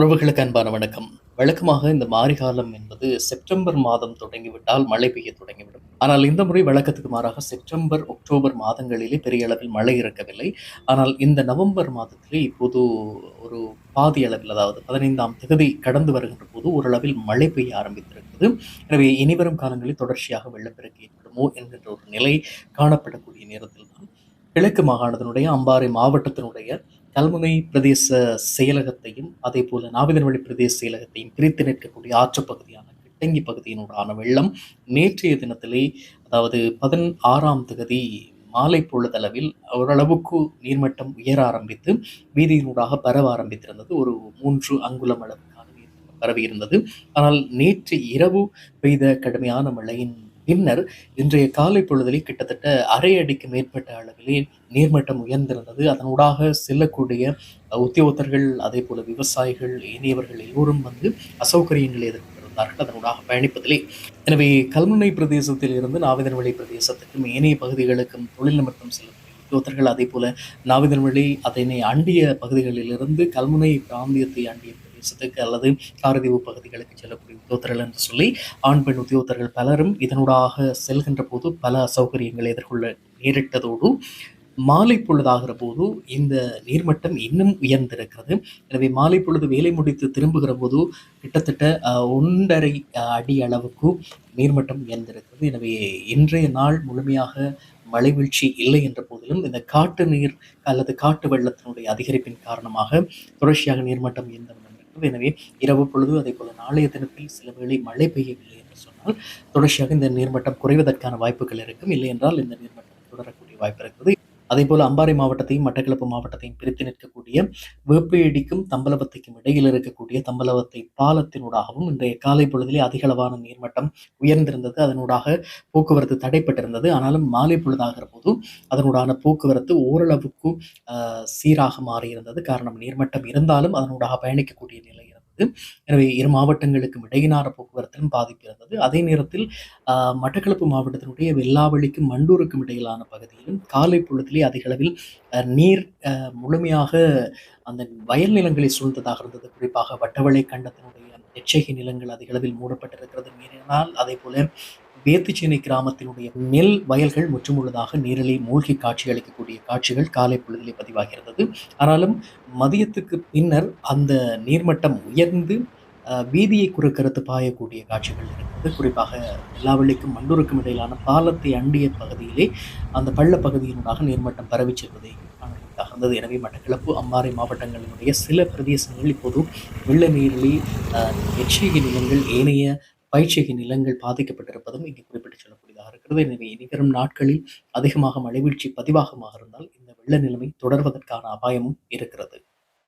உறவுகளுக்கு அன்பான வணக்கம். வழக்கமாக இந்த மாரிகாலம் என்பது செப்டம்பர் மாதம் தொடங்கிவிட்டால் மழை பெய்ய தொடங்கிவிடும். ஆனால் இந்த முறை வழக்கத்துக்கு மாறாக செப்டம்பர், அக்டோபர் மாதங்களிலே பெரிய அளவில் மழை இருக்கவில்லை. ஆனால் இந்த நவம்பர் மாதத்திலே இப்போது ஒரு பாதி அளவில் அதாவது பதினைந்தாம் தேதி கடந்து வருகின்ற போது ஓரளவில் மழை பெய்ய ஆரம்பித்திருக்கிறது. எனவே இனிவரும் காலங்களில் தொடர்ச்சியாக வெள்ளப்பெருக்கு ஏற்படுமோ என்கின்ற ஒரு நிலை காணப்படக்கூடிய நேரத்தில் தான் கிழக்கு மாகாணத்தினுடைய அம்பாறை மாவட்டத்தினுடைய கல்முனை பிரதேச செயலகத்தையும், அதே போல நாவிதன்வழி பிரதேச செயலகத்தையும் பிரித்து நிற்கக்கூடிய ஆற்றுப்பகுதியான கிட்டங்கி பகுதியினூடான வெள்ளம் நேற்றைய தினத்திலே அதாவது பதினாறாம் தகுதி மாலை பொழுதளவில் ஓரளவுக்கு நீர்மட்டம் உயர ஆரம்பித்து வீதியினூடாக பரவ ஆரம்பித்திருந்தது. ஒரு மூன்று அங்குலம் அளவுக்கான பரவியிருந்தது. ஆனால் நேற்று இரவு பெய்த கடுமையான மழையின் பின்னர் இன்றைய காலை பொழுதிலே கிட்டத்தட்ட அரை அடிக்கு மேற்பட்ட அளவிலே நீர்மட்டம் உயர்ந்திருந்தது. அதனூடாக செல்லக்கூடிய உத்தியோகத்தர்கள், அதேபோல விவசாயிகள், ஏனையவர்கள் எல்லோரும் வந்து அசௌகரியங்களை எதிர்கொண்டிருந்தார்கள் அதனூடாக பயணிப்பதிலே. எனவே கல்முனை பிரதேசத்தில் இருந்து நாவிதன்வழி பிரதேசத்துக்கும், ஏனைய பகுதிகளுக்கும் தொழில் நிமித்தம் செல்லக்கூடிய உத்தியோகத்தர்கள், அதேபோல நாவிதன்வழி அதனை அண்டிய பகுதிகளிலிருந்து கல்முனை பிராந்தியத்தை அண்டிய பிரதேசத்துக்கு அல்லது காரதீவு பகுதிகளுக்கு செல்லக்கூடிய உத்தியோகத்தர்கள் என்று சொல்லி ஆண், பெண் உத்தியோகத்தர்கள் பலரும் இதனூடாக செல்கின்ற போது பல அசௌகரியங்களை எதிர்கொள்ள நேரிட்டதோடு, மாலை பொழுதாகிற போது இந்த நீர்மட்டம் இன்னும் உயர்ந்திருக்கிறது. எனவே மாலை பொழுது வேலை முடித்து திரும்புகிற போது கிட்டத்தட்ட ஒன்றரை அடி அளவுக்கு நீர்மட்டம் உயர்ந்திருக்கிறது. எனவே இன்றைய நாள் முழுமையாக மழை வீழ்ச்சி இல்லை என்ற போதிலும், இந்த காட்டு நீர் அல்லது காட்டு வெள்ளத்தினுடைய அதிகரிப்பின் காரணமாக தொடர்ச்சியாக நீர்மட்டம் உயர்ந்து எனவே இரவு பொழுது அதேபோல நாளைய தினத்தில் சில வேளை மழை பெய்யவில்லை என்று சொன்னால், தொடர்ச்சியாக இந்த நீர்மட்டம் குறைவதற்கான வாய்ப்புகள் இருக்கும். இல்லையென்றால் இந்த நீர்மட்டம் தொடரக்கூடிய வாய்ப்பு அதே போல் அம்பாறை மாவட்டத்தையும், மட்டக்களப்பு மாவட்டத்தையும் பிரித்து நிற்கக்கூடிய வேப்பேடிக்கும், தம்பலவத்தைக்கும் இடையில் இருக்கக்கூடிய தம்பலவத்தை பாலத்தினூடாகவும் இன்றைய காலை பொழுதிலே அதிகளவான நீர்மட்டம் உயர்ந்திருந்தது. அதனூடாக போக்குவரத்து தடைப்பட்டிருந்தது. ஆனாலும் மாலை பொழுதாகிற போது அதனூடான போக்குவரத்து ஓரளவுக்கு சீராக மாறியிருந்தது. காரணம் நீர்மட்டம் இருந்தாலும் அதனூடாக பயணிக்கக்கூடிய நிலை இருந்தது. எனவே இரு மாவட்டங்களுக்கும் இடையினான போக்குவரத்திலும் பாதிப்பு இருந்தது. அதே நேரத்தில் மட்டக்களப்பு மாவட்டத்தினுடைய வெள்ளாவளிக்கும் மண்டூருக்கும் இடையிலான பகுதியிலும் காலை பொழுதிலே அதிக அளவில் நீர் முழுமையாக அந்த வயல் நிலங்களை சூழ்ந்ததாக இருந்தது. குறிப்பாக வட்டவளை கண்டத்தினுடைய எச்சகை நிலங்கள் அதிக அளவில் மூடப்பட்டிருக்கிறது. மீறினால் அதேபோல வேத்துச்சேனை கிராமத்தினுடைய நெல் வயல்கள் முற்றுமுழுதாக நீரிலே மூழ்கி காட்சியளிக்கக்கூடிய காட்சிகள் காலை பொழுதிலே பதிவாகிறது ஆனாலும் மதியத்துக்கு பின்னர் அந்த நீர்மட்டம் உயர்ந்து வீதியை குறுக்கறுத்து பாயக்கூடிய காட்சிகள் இருக்கிறது. குறிப்பாக வெல்லாவெளிக்கும், மண்டூருக்கும் இடையிலான பாலத்தை அண்டிய பகுதியிலே அந்த பள்ள பகுதியினுடாக நீர்மட்டம் பரவிச் செல்வதை காணக்கூடியதாக இருந்தது. எனவே மட்டக்களப்பு, அம்பாறை மாவட்டங்களினுடைய சில பிரதேசங்கள் இப்போது வெள்ள நீரிலே எச்சரிக்கை நிலங்கள், ஏனைய பயிற்சிக நிலங்கள் பாதிக்கப்பட்டிருப்பதும் இங்கே குறிப்பிட்டு சொல்லக்கூடியதாக இருக்கிறது. எனவே இனிவரும் நாட்களில் அதிகமாக மழை வீழ்ச்சி இருந்தால், இந்த வெள்ள நிலைமை தொடர்வதற்கான அபாயமும் இருக்கிறது.